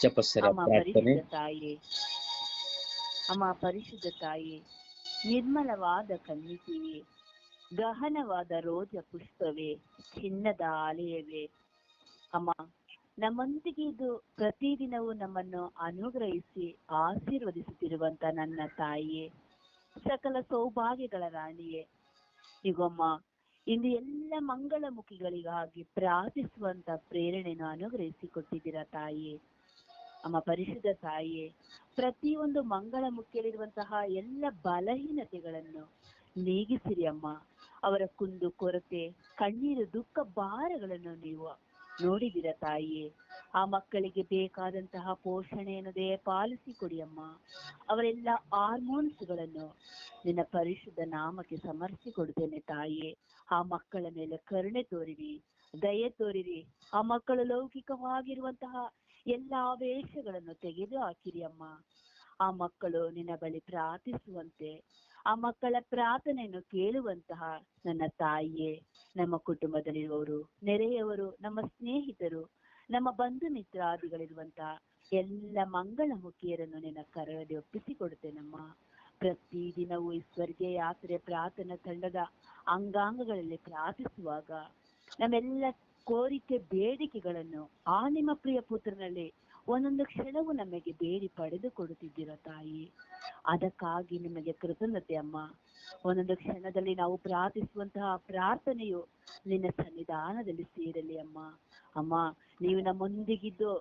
ಜಪಸ್ಸರ ಅಮ್ಮ ಪ್ರಾರ್ಥನೆ. ಪರಿಶುದ್ಧ ತಾಯಿ. ಅಮ್ಮ ಪರಿಶುದ್ಧ ತಾಯಿ ನಿರ್ಮಲವಾದ ಕನ್ನಿಕೆಯೇ ಗಹನವಾದ ರೋಜ ಪುಷ್ಪವೇ ಚಿನ್ನದ ಆಲಯವೇ. ಅಮ್ಮ ನಮ್ಮೊಂದಿಗೆ ಇದು ಪ್ರತಿದಿನವೂ ನಮ್ಮನ್ನು ಅನುಗ್ರಹಿಸಿ ಆಶೀರ್ವದಿಸುತ್ತಿರುವಂತ ನನ್ನ ತಾಯಿಯೇ ಸಕಲ ಸೌಭಾಗ್ಯಗಳ ರಾಣಿಯೇ. ಈಗಮ್ಮ ಇಂದು ಎಲ್ಲ ಮಂಗಳಮುಖಿಗಳಿಗಾಗಿ ಪ್ರಾರ್ಥಿಸುವಂತ ಪ್ರೇರಣೆಯನ್ನು ಅನುಗ್ರಹಿಸಿ ಕೊಟ್ಟಿದ್ದೀರಾ ತಾಯಿಯೇ. ಅಮ್ಮ ಪರಿಶುದ್ಧ ತಾಯಿಯೇ, ಪ್ರತಿಯೊಂದು ಮಂಗಳ ಮುಖ್ಯಲಿರುವಂತಹ ಎಲ್ಲ ಬಲಹೀನತೆಗಳನ್ನು ನೀಗಿಸಿರಿ ಅಮ್ಮ. ಅವರ ಕುಂದು ಕೊರತೆ, ಕಣ್ಣೀರು ದುಃಖ ಭಾರಗಳನ್ನು ನೀವು ನೋಡಿದಿರ ತಾಯಿಯೇ. ಆ ಮಕ್ಕಳಿಗೆ ಬೇಕಾದಂತಹ ಪೋಷಣೆಯನ್ನು ಪಾಲಿಸಿ ಕೊಡಿ ಅಮ್ಮ. ಅವರೆಲ್ಲ ಹಾರ್ಮೋನ್ಸ್ಗಳನ್ನು ನಿನ್ನ ಪರಿಶುದ್ಧ ನಾಮಕ್ಕೆ ಸಮರ್ಸಿ ಕೊಡ್ತೇನೆ ತಾಯಿಯೇ. ಆ ಮಕ್ಕಳ ಮೇಲೆ ಕರುಣೆ ತೋರಿರಿ, ದಯೆ ತೋರಿರಿ. ಆ ಮಕ್ಕಳು ಲೌಕಿಕವಾಗಿರುವಂತಹ ಎಲ್ಲ ವೇಷಗಳನ್ನು ತೆಗೆದು ಹಾಕಿರಿ ಅಮ್ಮ. ಆ ಮಕ್ಕಳು ನಿನ್ನ ಬಳಿ ಪ್ರಾರ್ಥಿಸುವಂತೆ, ಆ ಮಕ್ಕಳ ಪ್ರಾರ್ಥನೆಯನ್ನು ಕೇಳುವಂತಹ ನನ್ನ ತಾಯಿಯೇ, ನಮ್ಮ ಕುಟುಂಬದಲ್ಲಿರುವವರು, ನೆರೆಯವರು, ನಮ್ಮ ಸ್ನೇಹಿತರು, ನಮ್ಮ ಬಂಧು ಮಿತ್ರಾದಿಗಳಿರುವಂತಹ ಎಲ್ಲ ಮಂಗಳ ಮುಖಿಯರನ್ನು ನಿನ್ನ ಕರಡಿ ಒಪ್ಪಿಸಿಕೊಡುತ್ತೇನಮ್ಮ. ಪ್ರತಿದಿನವೂ ಈ ಸ್ವರ್ಗೀಯ ಯಾತ್ರೆ ಪ್ರಾರ್ಥನಾ ತಂಡದ ಅಂಗಾಂಗಗಳಲ್ಲಿ ಪ್ರಾರ್ಥಿಸುವಾಗ ನಮ್ಮೆಲ್ಲ ಕೋರಿಕೆ ಬೇಡಿಕೆಗಳನ್ನು ಆ ನಿಮ್ಮ ಪ್ರಿಯ ಪುತ್ರನಲ್ಲಿ ಒಂದೊಂದು ಕ್ಷಣವು ನಮಗೆ ಬೇಡಿ ಪಡೆದು ಕೊಡುತ್ತಿದ್ದೀರ ತಾಯಿ? ಅದಕ್ಕಾಗಿ ನಿಮಗೆ ಕೃತಜ್ಞತೆ ಅಮ್ಮ. ಒಂದೊಂದು ಕ್ಷಣದಲ್ಲಿ ನಾವು ಪ್ರಾರ್ಥಿಸುವಂತಹ ಪ್ರಾರ್ಥನೆಯು ನಿನ್ನ ಸನ್ನಿಧಾನದಲ್ಲಿ ಸೇರಲಿ ಅಮ್ಮ. ಅಮ್ಮ, ನೀವು ನಮ್ಮೊಂದಿಗಿದ್ದು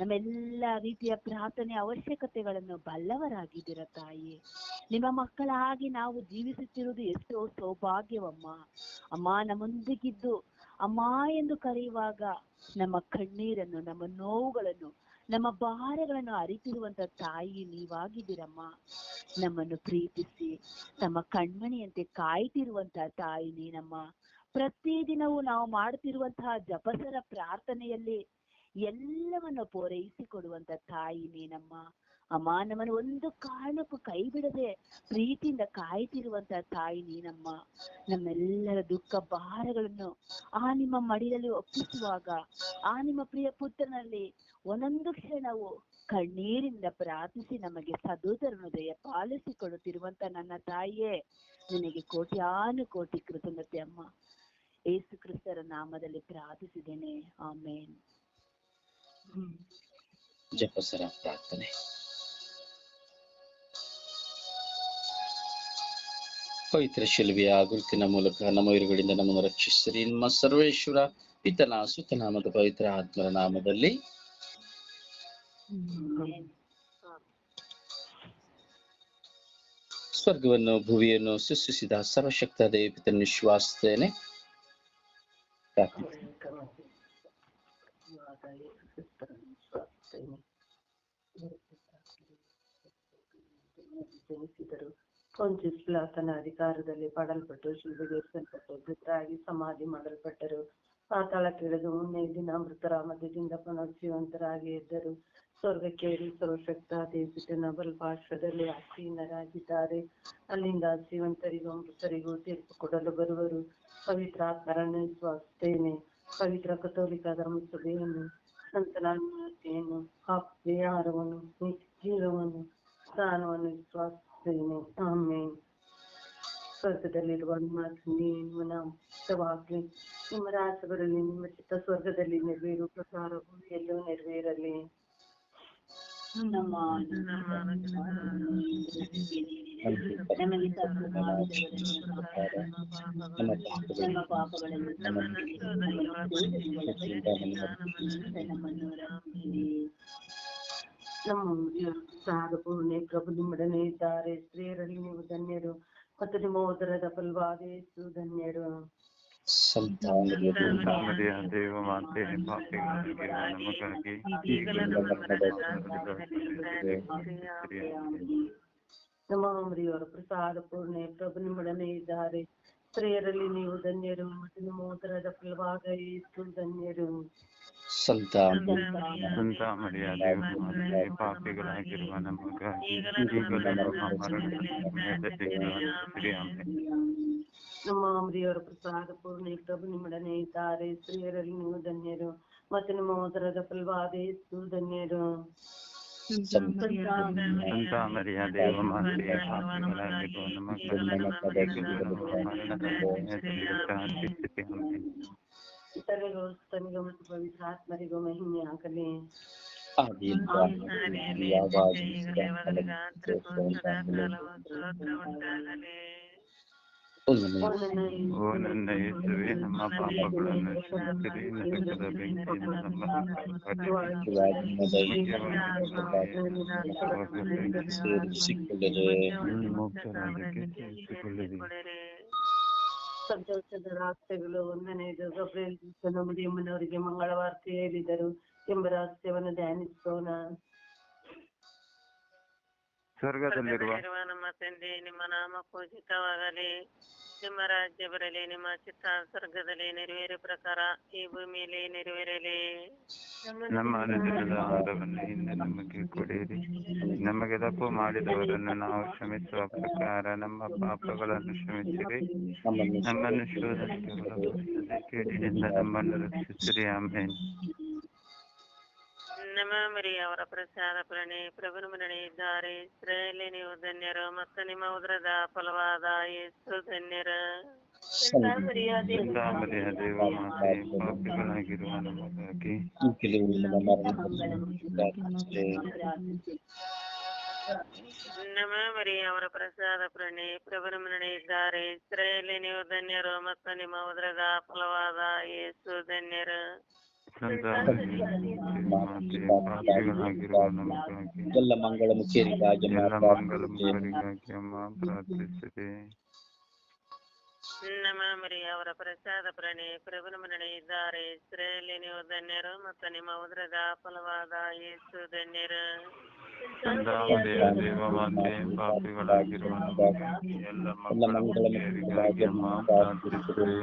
ನಮ್ಮೆಲ್ಲ ರೀತಿಯ ಪ್ರಾರ್ಥನೆ ಅವಶ್ಯಕತೆಗಳನ್ನು ಬಲ್ಲವರಾಗಿದ್ದೀರ ತಾಯಿ? ನಿಮ್ಮ ಮಕ್ಕಳಾಗಿ ನಾವು ಜೀವಿಸುತ್ತಿರುವುದು ಎಷ್ಟೋ ಸೌಭಾಗ್ಯವಮ್ಮ. ಅಮ್ಮ ನಮ್ಮೊಂದಿಗಿದ್ದು ಅಮ್ಮ ಎಂದು ಕರೆಯುವಾಗ ನಮ್ಮ ಕಣ್ಣೀರನ್ನು, ನಮ್ಮ ನೋವುಗಳನ್ನು, ನಮ್ಮ ಭಾರಗಳನ್ನು ಅರಿತಿರುವಂತ ತಾಯಿ ನೀವಾಗಿದ್ದೀರಮ್ಮ. ನಮ್ಮನ್ನು ಪ್ರೀತಿಸಿ, ತಮ್ಮ ಕಣ್ಮಣಿಯಂತೆ ಕಾಯ್ತಿರುವಂತ ತಾಯಿ ನೀನಮ್ಮ. ಪ್ರತಿದಿನವೂ ನಾವು ಮಾಡುತ್ತಿರುವಂತಹ ಜಪಸರ ಪ್ರಾರ್ಥನೆಯಲ್ಲಿ ಎಲ್ಲವನ್ನು ಪೂರೈಸಿಕೊಡುವಂತ ತಾಯಿ ನೀನಮ್ಮ. ಅಮ್ಮ ನಮ್ಮನ್ನು ಒಂದು ಕಾರಣಕ್ಕೂ ಕೈ ಬಿಡದೆ ಪ್ರೀತಿಯಿಂದ ಕಾಯ್ತಿರುವಂತ ತಾಯಿ ನೀನಮ್ಮ. ನಮ್ಮೆಲ್ಲರ ದುಃಖ ಭಾರಗಳನ್ನು ಆ ನಿಮ್ಮ ಮಡಿಲಲ್ಲಿ ಒಪ್ಪಿಸುವಾಗ, ಆ ನಿಮ್ಮ ಪ್ರಿಯ ಪುತ್ರನಲ್ಲಿ ಒಂದೊಂದು ಕ್ಷಣವು ಕಣ್ಣೀರಿಂದ ಪ್ರಾರ್ಥಿಸಿ ನಮಗೆ ಸದೋದರನು ದಯ ಪಾಲಿಸಿಕೊಳ್ಳುತ್ತಿರುವಂತ ನನ್ನ ತಾಯಿಯೇ, ನಿನಗೆ ಕೋಟ್ಯಾನು ಕೋಟಿ ಕೃತಜ್ಞತೆ ಅಮ್ಮ. ಏಸು ಕ್ರಿಸ್ತರ ನಾಮದಲ್ಲಿ ಪ್ರಾರ್ಥಿಸಿದ್ದೇನೆ. ಆಮೇನ್. ಜಪಸರ ಪ್ರಾರ್ಥನೆ. ಪವಿತ್ರ ಶಿಲ್ವಿಯ ಗುರುತಿನ ಮೂಲಕ ನಮ್ಮ ಇರುಗಳಿಂದ ನಮ್ಮನ್ನು ರಕ್ಷಿಸಿರಿ ನಿಮ್ಮ ಸರ್ವೇಶ್ವರ ಪಿತನ ಸುತನಾಮದ ಪವಿತ್ರ ಆತ್ಮರ ನಾಮದಲ್ಲಿ. ಸ್ವರ್ಗವನ್ನು ಭುವಿಯನ್ನು ಸೃಷ್ಟಿಸಿದ ಸರ್ವಶಕ್ತ ದೇವಿತನ ವಿಶ್ವಾಸಿಸ್ತೇನೆ. ಜನಿಸಿದರು ಪೊಂಚಿಸ್ ಇಸ್ಲಾತನ ಅಧಿಕಾರದಲ್ಲಿ ಪಡಲ್ಪಟ್ಟು ಶಿಲ್ಬೆಗೇರಿಸಲ್ಪಟ್ಟು ಸಮಾಧಿ ಮಾಡಲ್ಪಟ್ಟರು. ಪಾತಾಳ ಕೇಳಿದು ಮುನ್ನೆ ದಿನ ಮೃತರ ಮಧ್ಯದಿಂದ ಪುನರ್ಜೀವಂತರಾಗಿ ಎದ್ದರು ಸ್ವರ್ಗಕ್ಕೆ ಸರ್ವಶಕ್ತ ದೇವಿತನ ಬಲ್ಪಾರ್ಶ್ವದಲ್ಲಿ ಆಸೀನರಾಗಿದ್ದಾರೆ. ಅಲ್ಲಿಂದ ಜೀವಂತರಿಗೂ ಮೃತರಿಗೂ ತೀರ್ಪು ಕೊಡಲು ಬರುವರು. ಪವಿತ್ರ ಆತ್ಮರನ್ನು ಪವಿತ್ರ ಕಥೋಲಿಕ ಧರ್ಮಸಭೆಯನ್ನು ಸಂತನಾನ್ಯತೆಯನ್ನು ವಿಹಾರವನ್ನು ಜೀವವನ್ನು ಸ್ಥಾನವನ್ನು ವಿಶ್ವಾಸಿಸ್ತೇನೆ ಆಮೇಲೆ ಸ್ವರ್ಗದಲ್ಲಿರುವ ನಿಮ್ಮ ನಾವು ಇಷ್ಟವಾಗಲಿ ನಿಮ್ಮ ಬರಲಿ ನಿಮ್ಮ ಚಿತ್ತ ಸ್ವರ್ಗದಲ್ಲಿ ನೆರವೇರು ಪ್ರಕಾರ ಎಲ್ಲೂ ನೆರವೇರಲಿ ನಮ್ಮ ನಮ್ಮ ನಮ್ಮ ಪಾಪಗಳನ್ನು ನಮ್ಮನ್ನು. ನಮ್ಮ ಸಾರ ಪೂರ್ಣೆ ಪ್ರಭು ನಿಮ್ಮೊಡನೆ ಇದ್ದಾರೆ. ಸ್ತ್ರೀಯರಲ್ಲಿ ನೀವು ಧನ್ಯರು. ಮತ್ತು ನಿಮ್ಮ ಉದರದ ಫಲವಾದ ಯೇಸು ಧನ್ಯರು. ನಮ್ಮ ಮರಿಯವರ ಪ್ರಸಾದ ಪೂರ್ಣೆ ಪ್ರಭು ನಿಮ್ಮೊಡನೆ ಇದ್ದಾರೆ. ಸ್ತ್ರೀಯರಲ್ಲಿ ನೀವು ಧನ್ಯರು. ಮತ್ತು ನಿಮ್ಮ ಉದರದ ಫಲವಾದ ಯೇಸು ಧನ್ಯರು. ಸಂತಾನ ಸಂತ ಮರಿಯ ದೇವಮಾತೆ ಪಾಪಿಗಳಾಗಿರುವ ನಮಗಾಗಿ ಈಗಲೂ ನಮ್ಮ ಮರಣದ ಸಮಯದಲ್ಲಿ ಆಮೆನ್. ನಮ್ಮ ಮರಿಯವರ ಪ್ರಸಾದ ಪೂರ್ಣೆ ಪ್ರಭು ನಿಮ್ಮೊಡನೆ ಇದ್ದಾರೆ ಸ್ತ್ರೀಯರಲ್ಲಿ ನೀವು ಧನ್ಯರು ಮತ್ತು ನಿಮ್ಮ ಉದರದ ಫಲವಾದ ಯೇಸು ಧನ್ಯರು ಸಂತ ಮರಿಯ ದೇವ ಮಾತೆ ಪಾಪಿಗಳಾಗಿರುವ ನಮಗಾಗಿ ಮರಣದ ಸಮಯದಲ್ಲಿ ಪ್ರಾರ್ಥಿಸಿರಿ ಆಮೆನ್. ಇತರರಿಗೂ ತನಿಗೂ ಮತ್ತು ಪವಿತ್ರ ಆತ್ಮರಿಗೂ ಮಹಿಮೆ ಆಗಲಿ ಆದಿಯಿಂದ ಯಾವಾಗ ಓ ನನ್ನ ಯೇಸುವೆ ನಮ್ಮ ಪಾಪಗಳನ್ನು ಕ್ಷಮಿಸಿರಿ ನರಕದ ಬೆಂಕಿಯಿಂದ ನಮ್ಮ ಸೇರಿಸಿಕೊಳ್ಳದೆ ಮುಕ್ತರಾದಕ್ಕೆ ಸೇರಿಸಿಕೊಳ್ಳಿರಿ ಸಂತೋಷದ ರಾಷ್ಟ್ರಗಳು ಒಂದನೆಯದು ಗಬ್ರಿಯಲ್ ಅಮ್ಮನವರಿಗೆ ಮಂಗಳವಾರ್ತೆ ಹೇಳಿದರು. ಎಂಬ ರಹಸ್ಯವನ್ನು ಧ್ಯಾನಿಸೋಣ. ಸ್ವರ್ಗದಲ್ಲಿರುವ ನಮ್ಮ ತಂದೆ ನಿಮ್ಮ ನಾಮ ಪೂಜಿತವಾಗಲಿ. ನಿಮ್ಮ ರಾಜ್ಯ ಬರಲಿ ನಿಮ್ಮ ಚಿತ್ತ ಸ್ವರ್ಗದಲ್ಲಿ ನೆರವೇರೋ ಪ್ರಕಾರ ಈ ಭೂಮಿಯಲ್ಲಿ ನೆರವೇರಲಿ. ನಮ್ಮ ಆಹಾರವನ್ನು ನಮಗೆ ಕೊಡಿರಿ. ನಮಗೆ ತಪ್ಪು ಮಾಡಿದವರನ್ನು ನಾವು ಕ್ಷಮಿಸುವ ಪ್ರಕಾರ ನಮ್ಮ ಪಾಪಗಳನ್ನು ಕ್ಷಮಿಸಿರಿ. ನಮ್ಮನ್ನು ಶೋಧನೆಗೆ ಕೇಡಿನಿಂದ ನಮ್ಮನ್ನು ರಕ್ಷಿಸಿರಿ. ಆಮೇನ್. ನಮ್ಮ ಮರಿ ಅವರ ಪ್ರಸಾದ ಪ್ರಣಿ ಪ್ರಭುನ ಮರಣೆ ಇದ್ದಾರೆ ಇಸ್ರಾಯೇಲಿ ನೀವು ಧನ್ಯರು ಮತ್ತು ನಿಮ್ಮ ಉದರದ ಫಲವಾದ ಯೇಸು ಧನ್ಯರು. ನಮ್ಮ ಮರಣಕ್ಕೆ ಮರಿ ಅವರ ಪ್ರಸಾದ ಪ್ರಣಿ ಪ್ರಭುನ ಮರಣೆ ಇದ್ದಾರೆ ಇಸ್ರಾಯೇಲಿ ನೀವು ಧನ್ಯರು ಮತ್ತು ನಿಮ್ಮ ಉದರದ ಫಲವಾದ ಯೇಸು ಧನ್ಯರು. ಸಂತ ಮರಿಯ ದೇವ ಮಾತೆ ಪಾಪಿಗಳಾಗಿರುವ ನಮಗಾಗಿ ಎಲ್ಲ ಮಂಗಳ ಮುಖೇರಿಗಾಗಿ ಎಲ್ಲ ಮಂಗಲ ಮುಖರಿಗಾಗಿ ಅಮ್ಮ ಪ್ರಾರ್ಥಿಸಿರಿ ನಮ್ಮ ಮರಿ ಅವರ ಪ್ರಸಾದ ಪ್ರಣಿ ಪ್ರಭುನ ಮರಣೆ ಇದ್ದಾರೆ ಇಸ್ರಾಯೇಲಿ ನೀವು ಧನ್ಯರು ಮತ್ತು ನಿಮ್ಮ ಉದರದ ಫಲವಾದ ಯೇಸು ಧನ್ಯರು ಸಂತ ಮರಿಯ ದೇವ ಮಾತೆ ಪಾಪಿಗಳಾಗಿರುವ ನಮಗಾಗಿ ಎಲ್ಲ ಮಂಗಲ ಮುಖರಿಗಾಗಿ ಅಮ್ಮ ಪ್ರಾರ್ಥಿಸಿರಿ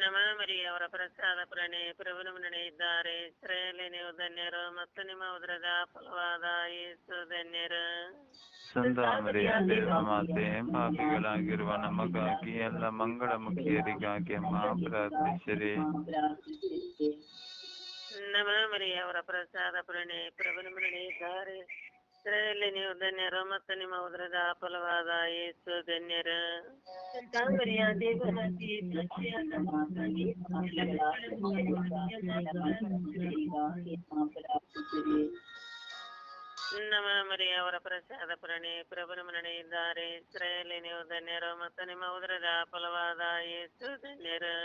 ನಮ್ಮ ಮರಿ ಅವರ ಪ್ರಸಾದ ಪ್ರಣಿ ಪ್ರಭುನಮನೆ ಇದ್ದಾರೆ. ಶ್ರೇಯಲ್ಲಿ ನೀವು ಧನ್ಯರು ಮತ್ತು ನಿಮ್ಮ ಉದರದ ಫಲವಾದ ಯೇಸು ಧನ್ಯರು. ಮಾತೆ ಪಾಪಿಗಳಾಗಿರುವ ನಮಗಾಗಿ ಎಲ್ಲ ಮಂಗಳ ಮುಖಿಯರಿಗಾಗಿ ಅಮ್ಮ ಪ್ರಾರ್ಥಿಸಿರಿ. ನಮ್ಮ ಮರಿ ಅವರ ಪ್ರಸಾದ ಪ್ರಣಿ ಪ್ರಭುನಮನೆ ಇದ್ದಾರೆ. ಇಸ್ರಾಯೇಲಿ ನೀವು ಧನ್ಯರು ಮತ್ತು ನಿಮ್ಮ ಉದರದ ಫಲವಾದ ಯೇಸು ಧನ್ಯರು ಸಂತಾಮರಿಯ ದೇವನಾಗಿ ನಮ್ಮ ಮರಿ ಅವರ ಪ್ರಸಾದ ಪ್ರಣಿ ಪ್ರಭುನ ಮರಣೆ ಇದ್ದಾರೆ ಇಸ್ರಾಯೇಲಿ ನೀವು ಧನ್ಯರು ಮತ್ತು ನಿಮ್ಮ ಉದರದ ಫಲವಾದ ಯೇಸು ಧನ್ಯರು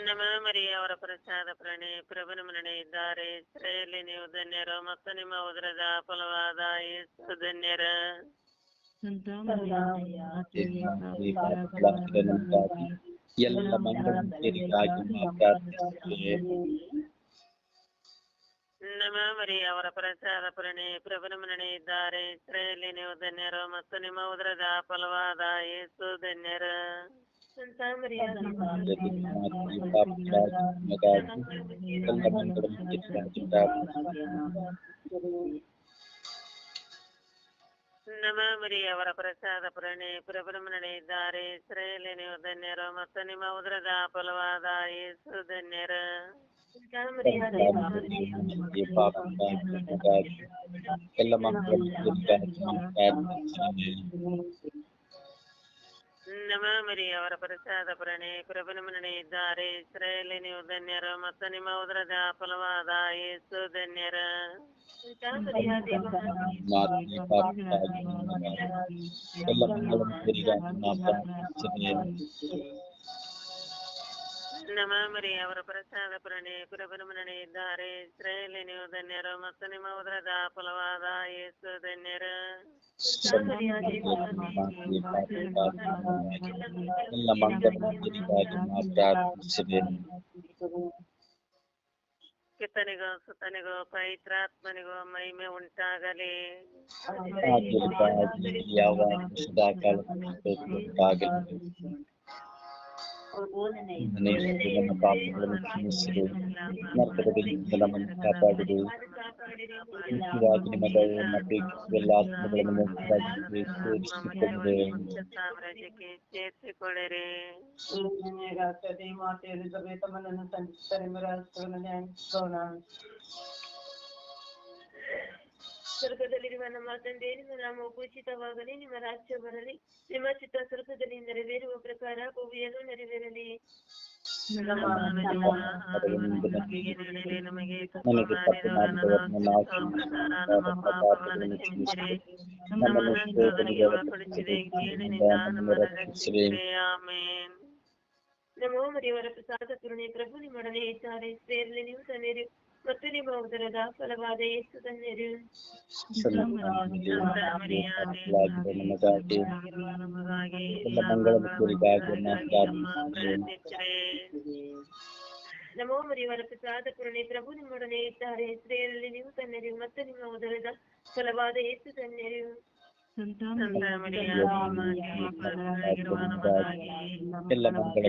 ನಮ್ಮ ಮರಿ ಅವರ ಪ್ರಸಾದ ಪ್ರಣಿ ಪ್ರಭುನ ಮರಣೆ ಇದ್ದಾರೆ ಇಸ್ರಾಯೇಲಿ ನೀವು ಧನ್ಯರು ಮತ್ತು ನಿಮ್ಮ ಉದರದ ಫಲವಾದ ಯೇಸು ಧನ್ಯರು ಎಲ್ಲ ಮಂಗಳ ಮುಖೇರಿಗಾಗಿ ಪ್ರಾರ್ಥಿಸುತ್ತೇವೆ ನಮ್ಮ ಮರಿ ಅವರ ಪ್ರಚಾರ ಪ್ರಣಿ ಪ್ರಭುನ ಮರಣೆ ಇದ್ದಾರೆ ಇಸ್ರೇಲಿ ನೀವು ಧನ್ಯರು ಮತ್ತು ನಿಮ್ಮ ಉದರದ ಫಲವಾದ ಯೇಸು ಧನ್ಯರು. ಎಲ್ಲ ಮಂಗಳ ಮುಖೇರಿಗಾಗಿ ಪ್ರಾರ್ಥಿಸುತ್ತೇವೆ ನಮ್ಮ ಮರಿ ಅವರ ಪ್ರಸಾದ ಪ್ರಣಿ ಇದ್ದಾರೆ ಇಸ್ರಾಯೇಲಿ ನೀವು ಧನ್ಯರು ಮತ್ತು ನಿಮ್ಮ ಉದರದ ಫಲವಾದ ಯೇಸು ಧನ್ಯರು. ಎಲ್ಲ ಮಂಗಳ ನಮ್ಮ ಮರಿ ಅವರ ಪ್ರಸಾದ ಪ್ರಣಿ ಪ್ರಭುನ ಮರಣೆ ಇದ್ದಾರೆ. ಇಸ್ರೇಲಿ ನೀವು ಧನ್ಯರು ಮತ್ತು ನಿಮ್ಮ ಉದರದ ಫಲವಾದ ಯೇಸು ಧನ್ಯರ. ಎಲ್ಲ ಮಂಗಳ ಮುಖೇರಿಗಾಗಿ ಪ್ರಾರ್ಥಿಸುತ್ತೇವೆ ನಮ್ಮ ಮರಿ ಅವರ ಪ್ರಸಾದ ಪ್ರಣಿ ಪ್ರಭುನ ಮರಣೆ ಇದ್ದಾರೆ ಇಸ್ರಾಯೇಲಿ ನೀವು ಧನ್ಯರು ಮತ್ತು ನಿಮ್ಮ ಉದರದ ಫಲವಾದ ಯೇಸು ಧನ್ಯರು ಎಲ್ಲ ಮಂಗಳ ಮುಖೇರಿಗಾಗಿ ಪ್ರಾರ್ಥಿಸುತ್ತೇವೆ ಪಿತನಿಗೂ ಸುತನಿಗೂ ಪವಿತ್ರಾತ್ಮನಿಗೂ ಮಹಿಮೆ ಉಂಟಾಗಲಿ. ಆದಿಯಾಗಿ ಯಾವ ಸದಾಕಾಲ ಉಂಟಾಗಲಿ ಬೋಧನೆ ನನ್ನ ಯೇಸುವೆ, ನನ್ನ ಪಾಪಗಳನ್ನು ಕ್ಷಮಿಸಿರಿ ನರಕದಿಂದ ನಮ್ಮನ್ನು ಕಾಪಾಡಿರಿ ಮುಖ್ಯವಾಗಿ ನಿಮ್ಮ ದಯೆಯನ್ನು ಸ್ವರ್ಗದಲ್ಲಿರುವ ನಮ್ಮ ತಂದೆ ನಿಮ್ಮ ನಾಮ ಪೂಜಿತವಾಗಲಿ ನಿಮ್ಮ ರಾಜ್ಯ ಬರಲಿ ನಿಮ್ಮ ಚಿತ್ತ ಸ್ವರ್ಗದಲ್ಲಿ ನೆರವೇರುವ ಪ್ರಕಾರ ಭೂಮಿಯಲ್ಲೂ ನೆರವೇರಲಿ. ನಮಗೆ ನಮ್ಮ ಪಾಪಗಳನ್ನು ಕ್ಷಮಿಸಿರಿ. ನಮ್ಮನ್ನು ಶೋಧನೆಗೆ ಒಳಪಡಿಸಿರಿ ಕೀಳಿನಿಂದ ನಮ್ಮನ್ನು ರಕ್ಷಿಸಿರಿ. ಆಮೇನ್. ನಮೋ ಮರಿಯವರ ಪ್ರಸಾದ ಕರುಣೆ ಪ್ರಭು ನಿಮ್ಮೊಡನೆ ಇದ್ದಾರೆ ಸೇರಲಿ ನೀವು ಧನ್ಯರು ಮತ್ತು ನಿಮ್ಮ ಉದರದ ಫಲವಾದ ಯೇಸು ಧನ್ಯರು ಸಂತಾನವಾಗಿರುವ ನಮಗಾಗಿ ನಮಗಾಗಿ ಎಲ್ಲ ಮಂಗಳ ಮುಖರಿಗಾಗಿ ನಮ್ಮ ನಮೋ ಮರಿಯವರ ಪ್ರಸಾದ ಪುರಣೆ ಪ್ರಭು ನಿಮ್ಮೊಡನೆ ಇದ್ದಾರೆ. ಸ್ತ್ರೀಯರಲ್ಲಿ ನೀವು ತನ್ನರಿ ಮತ್ತು ನಿಮ್ಮ ಉದರದ ಫಲವಾದ ಪಾಪಗಳಾಗಿರುವ ನಮಗಾಗಿ ಎಲ್ಲ ಮಂಗಳ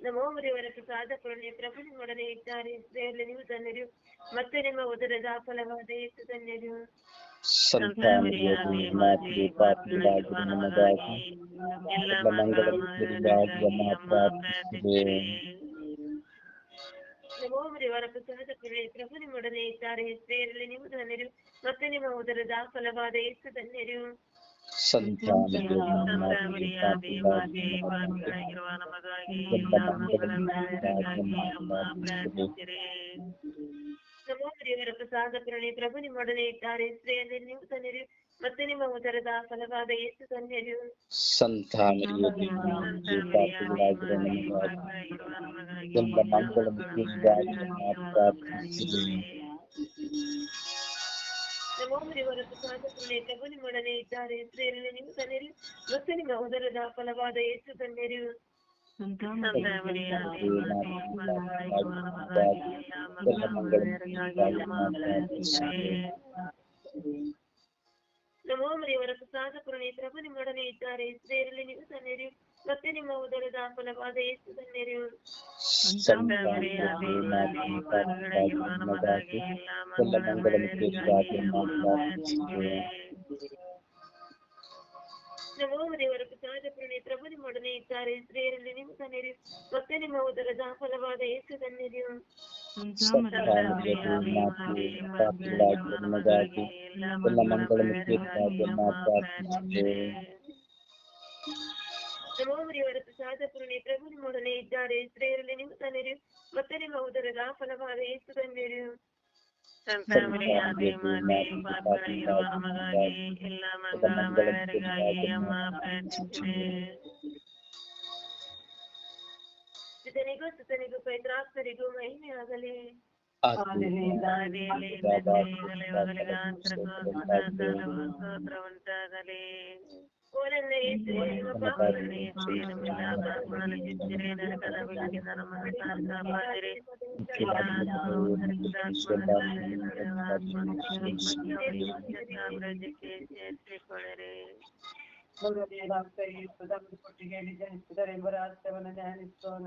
ಎಲ್ಲ ಓಮರಿಯವರ ಮನೆಯರಿಗಾಗಿ ಅಮ್ಮ ಪ್ರಾರ್ಥಿಸಿರಿ ನಮೋ ಮರಿಯವರ ಪ್ರಸಾದ ಕರುಣೆ ಪ್ರಭು ನಿಮ್ಮೊಡನೆ ಇದ್ದಾರೆ. ದೇವರಲ್ಲಿ ನೀವು ಧನ್ಯರು ಮತ್ತೆ ನಿಮ್ಮ ಉದರದ ಫಲವಾದ ಯೇಸು ಧನ್ಯರು ಮಾತೆ ನಮಗಾಗಿ ಎಲ್ಲ ಅಮ್ಮ ಪ್ರಾರ್ಥಿಸಿದೆ ಪ್ರಸಾದ ಪ್ರಭು ನಿಮ್ಮೊಡನೆ ಇದ್ದಾರೆ. ಸ್ತ್ರೀಯರಲ್ಲಿ ನೀವು ಧನ್ಯರು ಮತ್ತೆ ನಿಮ್ಮ ಉದರದ ಫಲವಾದ ಯೇಸು ಧನ್ಯರು ಮಾತೆ ಮಾತೆ ಪಾಪಗಳಾಗಿರುವ ಪಾಪಿಗಳಾಗಿರುವ ನಮಗಾಗಿ ಮರಿಯವರ ಪ್ರಸಾದ ಕರುಣೆ ಪ್ರಭು ನಿಮ್ಮೊಡನೆ ಇದ್ದಾರೆ. ಸ್ತ್ರೀಯಲ್ಲಿ ನೀವು ಧನ್ಯರು ಮತ್ತೆ ನಿಮ್ಮ ಉದರದ ಫಲವಾದ ಯೇಸು ನಮಗಾಗಿ ಎಲ್ಲ ಮಂಗಳ ಪ್ರಾರ್ಥಿಸಿದೆ ನಮೋ ಮರಿಯವರ ಪ್ರಸಾದ ಕರುಣೆ ಪ್ರಭು ನಿಮ್ಮೊಡನೆ ಇದ್ದಾರೆ. ಸ್ತ್ರೀಯರಲ್ಲಿ ನೀವು ಧನ್ಯರು ಮತ್ತು ನಿಮ್ಮ ಉದರದ ಫಲವಾದ ಯೇಸು ಧನ್ಯರು ನಮೋ ಮರಿಯವರ ಪ್ರಸಾದ ಕರುಣೆ ಪ್ರಭು ನಿಮ್ಮೊಡನೆ ಇದ್ದಾರೆ. ಸ್ತ್ರೀಯರಲ್ಲಿ ನೀವು ಧನ್ಯರು ಮತ್ತು ನಿಮ್ಮ ಉದರದ ಫಲವಾದ ಯೇಸು ಧನ್ಯರು ಸಂತಾನವಾಗಿ ಮಾತೆ ಪಾಪಗಳಾಗಿರುವ ನಮಗಾಗಿ ಎಲ್ಲ ಮಂಗಳ ಮುಖರಿಗಾಗಿ ಅಮ್ಮ ಪ್ರಾರ್ಥಿಸಿದೆ ನಮೋ ಮರಿಯವರ ಪ್ರಸಾದ ಕರುಣೆ ಪ್ರಭು ನಿಮ್ಮೊಡನೆ ಇದ್ದಾರೆ ಸ್ತ್ರೀಯರಲ್ಲಿ ನೀವು ಧನ್ಯರು ಮತ್ತು ನಿಮ್ಮ ಉದರದ ಫಲವಾದ ಯೇಸು ಧನ್ಯರು ಸಂತಾನವಾಗಿ ಮಾತೆ ಪಾಪಗಳಾಗಿರುವ ನಮಗಾಗಿ ಎಲ್ಲ ಮಂಗಳ ಮುಖರಿಗಾಗಿ ಅಮ್ಮ ಪ್ರಾರ್ಥಿಸಿದೆ ನಮೋ ಮರಿಯವರ ಪ್ರಸಾದ ಕರುಣೆ ಪ್ರಭು ನಿಮ್ಮೊಡನೆ ಇದ್ದಾರೆ. ಸ್ತ್ರೀಯರಲ್ಲಿ ನೀವು ತನ್ನಿರಿ. ಮತ್ತೆ ನಿಮ್ಮ ಉದರದ ಫಲವಾದ ಏಸು ತಂದಿರಿ. ಪಾಪಗಳಾಗಿರುವ ನಮಗಾಗಿ ಎಲ್ಲ ಮಂಗಳ ಮಹಿಳೆಯರಿಗಾಗಿ ಅಮ್ಮ ಸುತನಿಗೂ ಸುತನಿಗೂ ಪೈತ್ರಾಸ್ತರಿಗೂ ಸ್ತೋತ್ರ ಉಂಟಾಗಲಿ ಓ ನನ್ನ ಯೇಸುವೇ, ನಿಮ್ಮ ಪಾಪಗಳನ್ನು ಯೇಸುವೆ, ನಮ್ಮೆಲ್ಲ ಪಾಪಗಳನ್ನು ಕ್ಷಮಿಸಿರಿ, ನರಕದ ಬೆಳಕಿಂದ ನಮ್ಮನ್ನು ಕಾಪಾಡಿರಿ. ಎಲ್ಲ ಆತ್ಮವನ್ನು ಸಾಮ್ರಾಜ್ಯಕ್ಕೆ ಸೇರಿಸಿಕೊಳ್ಳಿರಿ ಕೊಟ್ಟಿಗೆಯಲ್ಲಿ ಜನಿಸಿದರೆ ಎಂಬ ರಾಷ್ಟ್ರವನ್ನು ಧ್ಯಾನಿಸೋಣ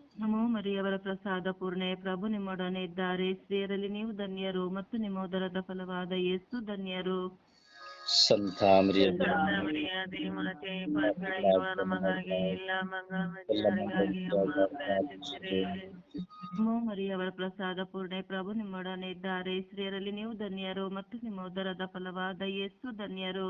ನಮೋ ಮರಿಯವರ ಪ್ರಸಾದ ಪೂರ್ಣೆ ಪ್ರಭು ನಿಮ್ಮೊಡನೆ ಇದ್ದಾರೆ. ಸ್ತ್ರೀಯರಲ್ಲಿ ನೀವು ಧನ್ಯರು ಮತ್ತು ನಿಮ್ಮ ಉದರದ ಫಲವಾದ ಯೇಸು ಧನ್ಯರು. ಮರಿಯವರ ಪ್ರಸಾದ ಪೂರ್ಣೆ ಪ್ರಭು ನಿಮ್ಮೊಡನೆ ಇದ್ದಾರೆ. ಸ್ತ್ರೀಯರಲ್ಲಿ ನೀವು ಧನ್ಯರು ಮತ್ತು ನಿಮ್ಮ ಉದರದ ಫಲವಾದ ಯೇಸು ಧನ್ಯರು.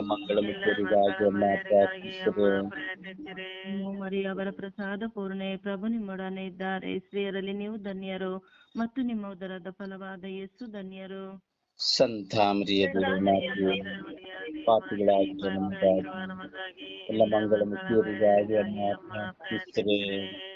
ಮಂಗಳ ಮುಖಿಯರಿಗಾಗಿ ನಾವು ಪ್ರಾರ್ಥಿಸುತ್ತೇವೆ ಅವರ ಪ್ರಸಾದ ಪೂರ್ಣೆ ಪ್ರಭು ನಿಮ್ಮೊಡನೆ ಇದ್ದಾರೆ. ಸ್ತ್ರೀಯರಲ್ಲಿ ನೀವು ಧನ್ಯರು ಮತ್ತು ನಿಮ್ಮ ಉದರದ ಫಲವಾದ ಯೇಸು ಧನ್ಯರು. ಸಂತ ಪಾಪಿಗಳಾಗಿ ನಮಗಾಗಿ. ಎಲ್ಲ ಮಂಗಳ ಮುಖ್ಯರಿಗಾಗಿ ಅನ್ನ ಪ್ರಾರ್ಥಿಸುತ್ತೇವೆ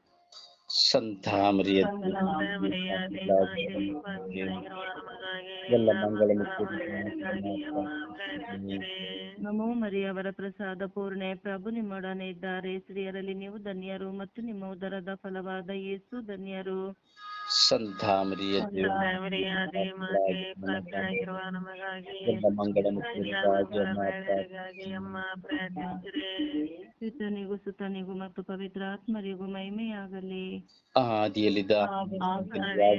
ಸಂತ ಮರಿಯದೇ ಪಾಪಿಗಳಾಗಿರುವ ನಮಗಾಗಿ ಎಲ್ಲ ನಮೋ ಮರಿ ಅವರ ಪ್ರಸಾದ ಪೂರ್ಣೆ. ಪ್ರಭು ನಿಮ್ಮೊಡನೆ ಇದ್ದಾರೆ. ಸ್ತ್ರೀಯರಲ್ಲಿ ನೀವು ಧನ್ಯರು ಮತ್ತು ನಿಮ್ಮ ಉದರದ ಫಲವಾದ ಯೇಸು ಧನ್ಯರು. ಸಂತಾಮರಿಯ ಎಲ್ಲ ಮಂಗಳ ಅಮ್ಮ ನಾವು ಪಿತನಿಗೂ ಸುತನಿಗೂ ಮತ್ತು ಪವಿತ್ರ ಆತ್ಮರಿಗೂ ಮಹಿಮೆಯಾಗಲಿ. ಆದಿಯಲ್ಲಿದ್ದ ಉಂಟಾಗಲಿ.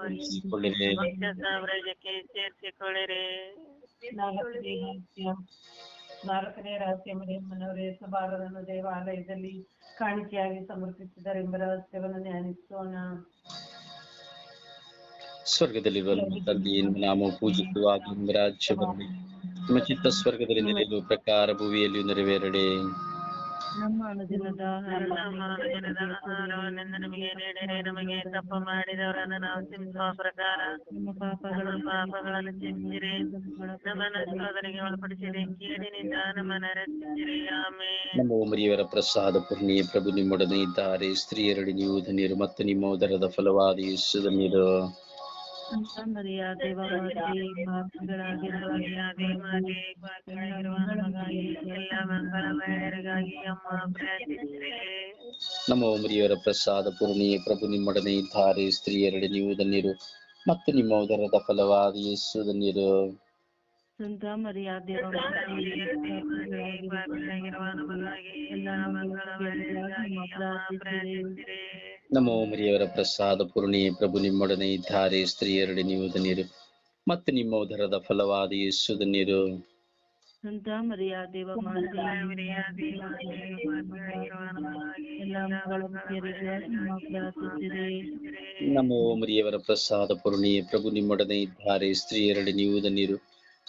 ಸೇರಿಸಿಕೊಳ್ಳಿರಿ. ನಾಲ್ಕನೇ ರಹಸ್ಯ ನಾಲ್ಕನೇ ರಹಸ್ಯ ಮರಿಯಮ್ಮನವರೇ ಸಭಾರರನ್ನು ದೇವಾಲಯದಲ್ಲಿ ಕಾಣಿಕೆಯಾಗಿ ಸಮರ್ಪಿಸಿದರೆಂಬ ರಹಸ್ಯವನ್ನು ಧ್ಯಾನಿಸೋಣ. ಸ್ವರ್ಗದಲ್ಲಿರುವ ನಾಮ ಪೂಜಿಸುವಾಗ ರಾಜ್ಯ ಚಿತ್ತ ಸ್ವರ್ಗದಲ್ಲಿ ನೆಲೆಯುವ ಪ್ರಕಾರ ಭೂಮಿಯಲ್ಲಿ ನೆರವೇರಡೆ ನಮ್ಮ ಅನುದಿನದ ಆಹಾರವನ್ನೆಂದು ನಮಗೆ ನೀಡಿರಿ ನಮಗೆ ತಪ್ಪು ಮಾಡಿದವರನ್ನು ನಾವು ಕ್ಷಮಿಸುವ ಪ್ರಕಾರ ನಿಮ್ಮ ಪಾಪಗಳ ಪಾಪಗಳನ್ನು ಕ್ಷಮಿಸಿರಿ ನಮ್ಮನ್ನು ಸೋದರಿಗೆ ಒಳಪಡಿಸಿರಿ. ಕೇಳಿನಿಂದ ನಮ್ಮನ್ನು ರಚಿಸಿರಿ ಆಮೇಲೆ ನಮ್ಮ ಮರಿಯವರ ಪ್ರಸಾದ ಪೂರ್ಣಿಯ ಪ್ರಭು ನಿಮ್ಮೊಡನೆ ಇದ್ದಾರೆ. ಸ್ತ್ರೀಯರಡಿ ನೀವು ಧನ್ಯರು ಮತ್ತು ನಿಮ್ಮ ಉದರದ ಫಲವಾದ ಯಶದ ಧನ್ಯರು ನಮ್ಮ ಮುರಿಯವರ ಪ್ರಸಾದ ಪೂರ್ಣಿಯ ಪ್ರಭು ನಿಮ್ಮೊಡನೆ ಇದ್ದಾರೆ. ಸ್ತ್ರೀಯರಡೆ ನೀವು ಧನ್ಯರು. ಮತ್ತು ನಿಮ್ಮ ಉದರದ ಫಲವಾದ ಯೇಸು ಧನ್ಯರು. ಸಂತ ಮರಿಯ ದೇವಮಾತೆ ಪಾಪಿಗಳಾಗಿರುವ ನಮಗಾಗಿ ಎಲ್ಲ ಮಂಗಳ ಮಹಿಳೆಯರಿಗಾಗಿ ಅಮ್ಮ ನಮೋ ಮರಿಯವರ ಪ್ರಸಾದ ಪೂರ್ಣಿ ಪ್ರಭು ನಿಮ್ಮೊಡನೆ ಇದ್ದಾರೆ ಸ್ತ್ರೀಯರಡಿ ನೀವು ಧನ್ಯರು ಮತ್ತು ನಿಮ್ಮ ಉದರದ ಫಲವಾದ ಯೇಸು ಧನ್ಯರು. ಸಂತ ಮರ್ಯಾದೇವ ನಮೋ ಮರಿಯವರ ಪ್ರಸಾದ ಪೂರ್ಣಿ ಪ್ರಭು ನಿಮ್ಮೊಡನೆ ಇದ್ದಾರೆ ಸ್ತ್ರೀಯರಡಿ ನೀವು ಧನ್ಯರು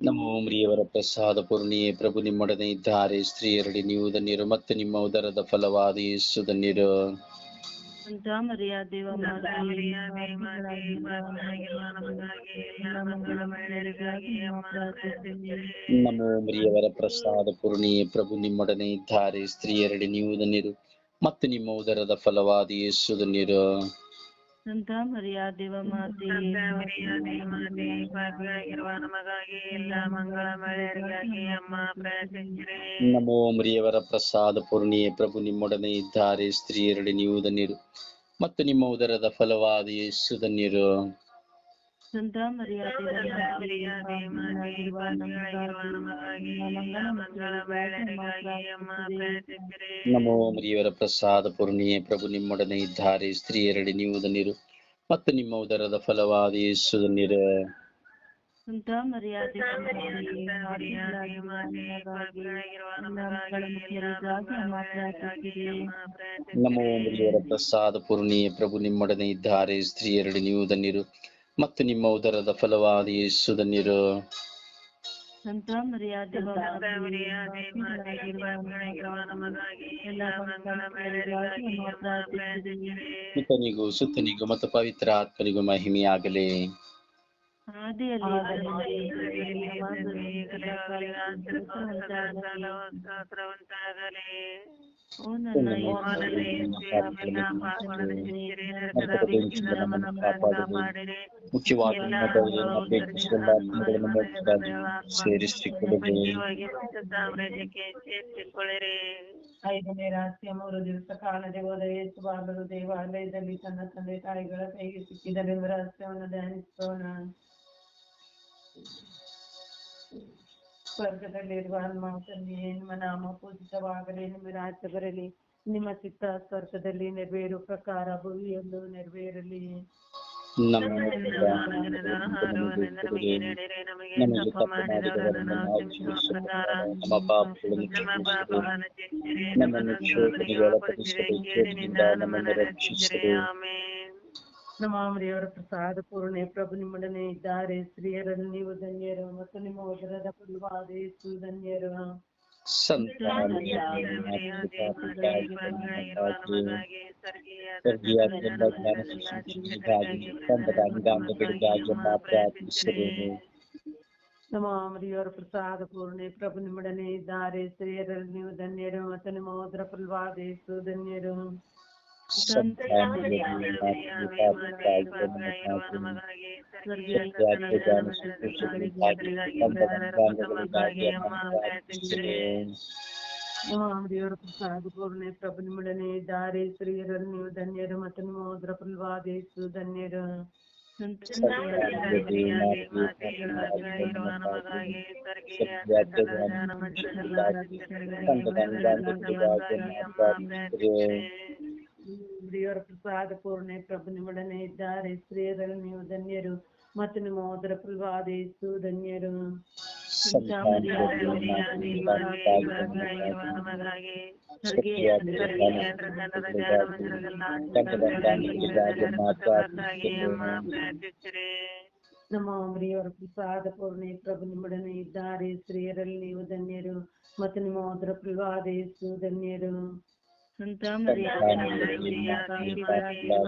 ನಮೋ ಮರಿಯವರ ಪ್ರಸಾದ ಪೂರ್ಣಿಯೇ ಪ್ರಭು ನಿಮ್ಮೊಡನೆ ಇದ್ದಾರೆ ಸ್ತ್ರೀಯರಡಿ ನೀವು ಧನ್ಯರು ಮತ್ತು ನಿಮ್ಮ ಉದರದ ಫಲವಾದ ಯೇಸು ಧನ್ಯರು ನಮೋ ಮರಿಯವರ ಪ್ರಸಾದ ಪೂರ್ಣಿಯೇ ಪ್ರಭು ನಿಮ್ಮೊಡನೆ ಇದ್ದಾರೆ ಸ್ತ್ರೀಯರಡಿ ನೀವು ಧನ್ಯರು ಮತ್ತು ನಿಮ್ಮ ಉದರದ ಫಲವಾದ ಯೇಸು ಧನ್ಯರು ಸಂತ ಮರಿಯಾ ದೇವಮಾತೆ ನಮಗಾಗಿ ಎಲ್ಲ ಮಂಗಳ ಮಳೆಯರಿಗಾಗಿ ಅಮ್ಮ ಪ್ರಾರ್ಥಿಸಿರಿ ನಮೋ ಮರಿಯವರ ಪ್ರಸಾದ ಪೂರ್ಣಿಯೇ ಪ್ರಭು ನಿಮ್ಮೊಡನೆ ಇದ್ದಾರೆ ಸ್ತ್ರೀಯರಡಿ ನೀವು ಧನ್ಯರು ಮತ್ತು ನಿಮ್ಮ ಉದರದ ಫಲವಾದ ಯೇಸು ಧನ್ಯರು ಅಮ್ಮ ನಮೋ ಮರಿಯವರ ಪ್ರಸಾದ ಪೂರ್ಣಿಯೇ ಪ್ರಭು ನಿಮ್ಮೊಡನೆ ಇದ್ದಾರೆ. ಸ್ತ್ರೀಯರಡಿ ನೀವು ನೀರು ಮತ್ತು ನಿಮ್ಮ ಉದರದ ಫಲವಾದ ಯೇಸುದ ನೀರು. ಸಂತ ಮರಿಯ ದೇವ ಮರಿಯ ದೇವಮಾತೆ ಪಾಪಿಗಳಾಗಿರುವ ನಮಗಾಗಿ ಎಲ್ಲ ಮಂಗಳ ಮಳೆಯರಿಗಾಗಿ ಅಮ್ಮ ಪ್ರಾರ್ಥಿಸಿರಿ ನಮೋ ಮರಿಯವರ ಪ್ರಸಾದ ಪೂರ್ಣಿಯೇ ಪ್ರಭು ನಿಮ್ಮೊಡನೆ ಇದ್ದಾರೆ. ಸ್ತ್ರೀಯರಡಿ ನೀವು ಧನ್ಯರು ಮತ್ತು ನಿಮ್ಮ ಉದರದ ಫಲವಾದ ಸುಧನ್ಯರು ಸುತ್ತನಿಗೂ ಸಂತ ಮರಿಯಾ ಸುತ್ತನಿಗೂ ಮತ್ತು ಪವಿತ್ರ ಆತ್ಮನಿಗೂ ಮಹಿಮೆಯಾಗಲಿ. ಆದಿಯಲ್ಲಿ ಓ ನನ್ನ ಮುಖ್ಯವಾಗಿ ಆತ್ಮಗಳನ್ನು ಮೋಕ್ಷವಾಗಿ ಸೇರಿಸಿಕೊಳ್ಳದೆ ಸಾಮ್ರಾಜ್ಯಕ್ಕೆ ಸೇರಿಸಿಕೊಳ್ಳಿರಿ. ಐದನೇ ರಾತ್ರಿಯ ಮೂರು ದಿವಸ ಕಾಣದೆ ಹೋದ ಯೇಸು ಬಾಬರು ದೇವಾಲಯದಲ್ಲಿ ತನ್ನ ತಂದೆ ತಾಯಿಗಳ ಕೈಗೆ ಸಿಕ್ಕಿದರೆಂಬ ರಹಸ್ಯವನ್ನು ಧ್ಯಾನಿಸೋಣ. ಸ್ವರ್ಗದಲ್ಲಿರುವ ತಂದೆಯೇ ನಿಮ್ಮ ನಾಮ ಪೂಜಿತವಾಗಲಿ, ನಿಮ್ಮ ರಾಜ್ಯ ಬರಲಿ ನಿಮ್ಮ ಚಿತ್ತ ಸ್ವರ್ಗದಲ್ಲಿ ನೆರವೇರು ಪ್ರಕಾರ ಭೂಮಿಯಲ್ಲೂ ನೆರವೇರಲಿ. ನಮ್ಮ ನಮಗೆ ನೀಡಿರಿ ನಮಗೆ ತಪ್ಪು ಮಾಡಿದವರನ್ನು ನಾವು ಕ್ಷಮಿಸುವ ಪ್ರಕಾರ ನಮ್ಮ ನಮ್ಮನ್ನು ನಮ್ಮನ್ನು ನಮ್ಮನ್ನು ರಕ್ಷಿಸಿರಿ. ಆಮೆನ್ ನಮ್ಮ ದೇವರ ಪ್ರಸಾದ ಪೂರ್ಣೆ ಪ್ರಭು ನಿಮ್ಮೊಡನೆ ಇದ್ದಾರೆ ಸ್ತ್ರೀಯರಲ್ಲಿ ನೀವು ಧನ್ಯರು ಮತ್ತು ನಿಮ್ಮ ಉದರದ ಫಲವಾದ ಯೇಸು ಧನ್ಯರು ಸಂತ ತಂಡದ ಅಂಗಾಂಗಗಳಿಗಾಗಿ ಅಮ್ಮ ಪ್ರಾರ್ಥಿಸಿರುವೆ ನಮ್ಮ ದೇವರ ಪ್ರಸಾದ ಪೂರ್ಣೆ ಪ್ರಭು ನಿಮ್ಮೊಡನೆ ಇದ್ದಾರೆ ಸ್ತ್ರೀಯರಲ್ಲಿ ನೀವು ಧನ್ಯರು ಮತ್ತು ನಿಮ್ಮ ಉದರ ಫಲವಾದ ಯೇಸು ಧನ್ಯರು ಸಂತ ನಮ್ಮ ದೇವರ ಪ್ರಸಾದ ಪೂರ್ಣೆ ಪ್ರಭು ನಿಮ್ಮೊಡನೆ ಇದ್ದಾರೆ ಸ್ತ್ರೀಯರಲ್ಲಿ ನೀವು ಧನ್ಯರು ಮತ್ತು ನಿಮ್ಮ ಉದರ ಫಲವಾದ ಯೇಸು ಧನ್ಯರು ದೇವರ ಪ್ರಸಾದ ಪೂರ್ಣೆ ಪ್ರಭು ನಿಮ್ಮೊಡನೆ ಇದ್ದಾರೆ ಸ್ತ್ರೀಯರಲ್ಲಿ ನೀವು ಧನ್ಯರು ಮತ್ತು ನಿಮ್ಮ ಉದರ ಫಲವಾದ ಯೇಸು ಧನ್ಯರು ನಮ್ಮ ದೇವರ ಪ್ರಸಾದ ಪೂರ್ಣೆ ಪ್ರಭು ನಿಮ್ಮೊಡನೆ ಇದ್ದಾರೆ ಸ್ತ್ರೀಯರಲ್ಲಿ ನೀವು ಧನ್ಯರು ಮತ್ತು ನಿಮ್ಮ ಉದರ ಫಲವಾದ ಯೇಸು ಧನ್ಯರು ಸಂತ ಮರಿಯ ದೇವರ ಪ್ರಸಾದ ಪೂರ್ಣೆ ಪ್ರಭು ನಿಮ್ಮೊಡನೆ ಇದ್ದಾರೆ. ಸ್ತ್ರೀಯರಲ್ಲಿ ನೀವು ಧನ್ಯರು. ಮತ್ತು ನಿಮ್ಮ ಉದರ ಫಲವಾದ ಯೇಸು ಧನ್ಯರು. ನಮ್ಮ ದೇವರ ಪ್ರಸಾದ ಪೂರ್ಣೆ ಪ್ರಭು ನಿಮ್ಮೊಡನೆ ಇದ್ದಾರೆ. ಸ್ತ್ರೀಯರಲ್ಲಿ ನೀವು ಧನ್ಯರು. ಮತ್ತು ನಿಮ್ಮ ಉದರ ಫಲವಾದ ಯೇಸು ಧನ್ಯರು. ಸಂತ ಸಂತಾನಗಳು ಮಾತೆ ಪಾಪಿಗಳಾಗಿರುವ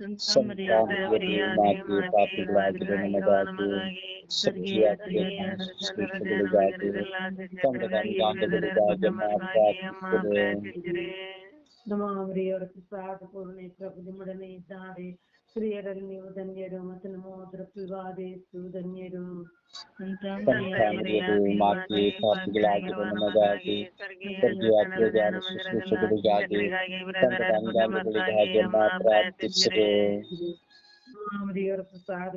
ನಮ್ಮ ದೇವರ ಪ್ರಸಾದ ಪೂರ್ಣೆ ಪ್ರಭು ನಿಮ್ಮೊಡನೆ ಇದ್ದಾರೆ ಸ್ತ್ರೀಯರಲ್ಲಿ ನೀವು ಧನ್ಯರು ಮತ್ತು ನಿಮ್ಮ ಉದರ ಫಲವಾದ ಯೇಸು ಧನ್ಯರು ಸಂತಾನಗಳು ಮಾತೆ ಪಾಪಿಗಳಾಗಿರುವ ನಮಗಾಗಿ ನಮ್ಮ ದೇವರ ಪ್ರಸಾದ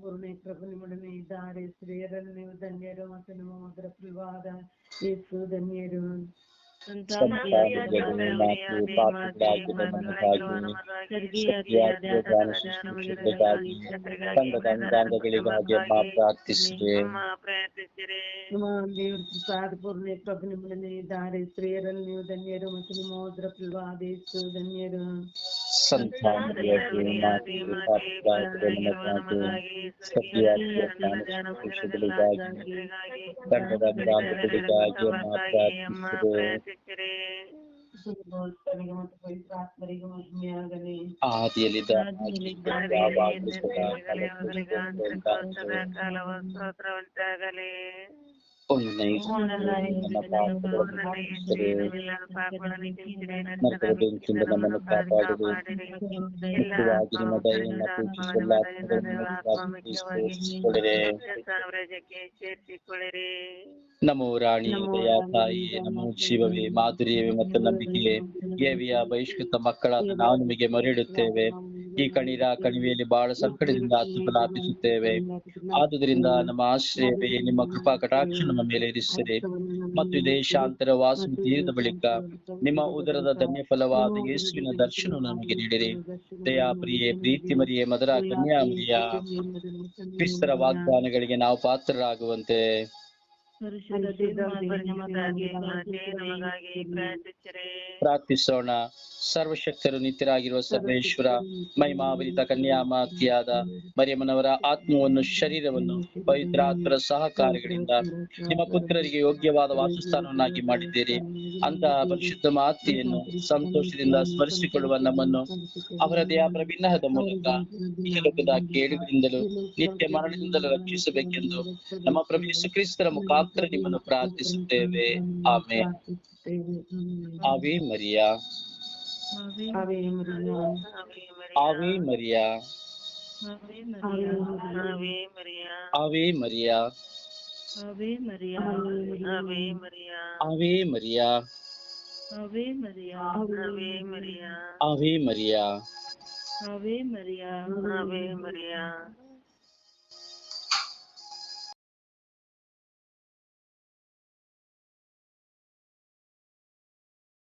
ಪೂರ್ಣೆ ಪ್ರಭು ನಿಮ್ಮೊಡನೆ ಇದ್ದಾರೆ ಸ್ತ್ರೀಯರಲ್ಲಿ ನೀವು ಧನ್ಯರು ಮತ್ತು ನಿಮ್ಮ ಉದರ ಫಲವಾದ ಯೇಸು ಧನ್ಯರು ಸಂತಾನಕ್ಕೆ ತಂಡಗಳಿಗಾಗಿ ಮಾ ಪ್ರಾರ್ಥಿಸಿದೆ ಪ್ರಾರ್ಥಿಸಿರೆ ನಮ್ಮ ದೇವರು ಪ್ರಸಾದ ಪೂರ್ಣೆ ಪ್ರಭು ನಿಮ್ಮೊಡನೆ ಇದ್ದಾರೆ ಸ್ತ್ರೀಯರಲ್ಲಿ ನೀವು ಧನ್ಯರು ಮತ್ತು ನಿಮ್ಮ ಉದರ ಫಲವಾದ ಯೇಸು ಧನ್ಯರು ಸಂತಾನಗಳಿಗೆ ಮಾತೆ ಪಾಪಗಳಾಗಿ ಸತ್ಯಾರ್ಥಿಯ ಜ್ಞಾನಗಳಿಗಾಗಿ ತಂಡದ ಗ್ರಾಮಗಳಿಗಾಗಿ ಮಾ ಪ್ರಾರ್ಥಿಸಿದೆ ಭಗವಂತನಿಗೆ ಮತ್ತು ಪವಿತ್ರಾತ್ಮರಿಗೆ ಮಹಿಮೆಯಾಗಲಿ ಆದಿಯಲ್ಲಿದ್ದ ಯಾವಾಗಲೂ ಸದಾ ಕಾಲವ ಸ್ತೋತ್ರ ಉಂಟಾಗಲಿ ನಮ್ಮನ್ನು ಮುಖ್ಯವಾಗಿ ನಿಮ್ಮ ದಯೆಯನ್ನು ನಮೋ ರಾಣಿ ದಯಾ ತಾಯಿಯೇ ನಮೋ ಶಿವವೇ ಮಾಧುರ್ಯವೇ ಮತ್ತು ನಂಬಿಕೆಯೇ ದೇವಿಯ ಬಹಿಷ್ಕೃತ ಮಕ್ಕಳಾದ ನಾವು ನಿಮಗೆ ಮೊರೆಯಿಡುತ್ತೇವೆ ಈ ಕಣಿರ ಕಣಿವೆಯಲ್ಲಿ ಬಹಳ ಸಂಕಟದಿಂದ ಆತ್ಮಲಾಪಿಸುತ್ತೇವೆ ಆದುದರಿಂದ ನಮ್ಮ ಆಶ್ರಯವೇ ನಿಮ್ಮ ಕೃಪಾ ಕಟಾಕ್ಷ ನಮ್ಮ ಮೇಲೆ ಇರಿಸಿರಿ. ಮತ್ತು ದೇಶಾಂತರ ವಾಸ ತೀರಿದ ಬಳಿಕ ನಿಮ್ಮ ಉದರದ ಧನ್ಯ ಫಲವಾದ ಯೇಸುವಿನ ದರ್ಶನ ನಮಗೆ ನೀಡಿರಿ. ದಯಾ ಪ್ರಿಯೆ, ಪ್ರೀತಿ ಮರಿಯೇ ಮಧುರ ಕನ್ಯಾ ಮರಿಯ, ಕ್ರಿಸ್ತರ ವಾಗ್ದಾನಗಳಿಗೆ ನಾವು ಪಾತ್ರರಾಗುವಂತೆ. ಪ್ರಾರ್ಥಿಸೋಣ. ಸರ್ವಶಕ್ತರು ನಿತ್ಯರಾಗಿರುವ ಸರ್ವೇಶ್ವರ ಮಹಿಮಾವರಿತ ಕನ್ಯಾಮಾತಿಯಾದ ಮರಿಯಮ್ಮನವರ ಆತ್ಮವನ್ನು ಶರೀರವನ್ನು ಪವಿತ್ರಾತ್ಮರ ಸಹಕಾರಗಳಿಂದ ನಿಮ್ಮ ಪುತ್ರರಿಗೆ ಯೋಗ್ಯವಾದ ವಾಸಸ್ಥಾನವನ್ನಾಗಿ ಮಾಡಿದ್ದೀರಿ. ಅಂತಹ ಪರಿಶುದ್ಧ ಮಾತೆಯನ್ನು ಸಂತೋಷದಿಂದ ಸ್ಮರಿಸಿಕೊಳ್ಳುವ ನಮ್ಮನ್ನು ಅವರ ದೇಹ ಪ್ರಭಿನ್ನಹದ ಮೂಲಕ ಈ ಲೋಕದ ಕೇಳುಗಳಿಂದಲೂ ನಿತ್ಯ ಮರಣದಿಂದಲೂ ರಕ್ಷಿಸಬೇಕೆಂದು ನಮ್ಮ ಪ್ರಭು ಯೇಸು ಕ್ರಿಸ್ತರ ಮುಖಾಂತರ ನಿಮ್ಮನ್ನು ಪ್ರಾರ್ಥಿಸುತ್ತೇವೆ ಆಮೇಲೆ ಆವೆ ಮರಿಯಾ ಅವೇ ಮರಿಯ ಆವೆ ಮರಿಯಾ ಆವೆ ಮರಿಯಾ ಆವೆ ಮರಿಯಾ ಅವೇ ಮರಿಯ ಆವೆ ಮರಿಯಾ ಆವೆ ಮರಿಯಾ ಅವೇ ಮರಿಯ ಆವೆ ಮರಿಯಾ ಆವೆ ಮರಿಯಾ ಅವೇ ಮರಿಯ ಆವೆ ಮರಿಯಾ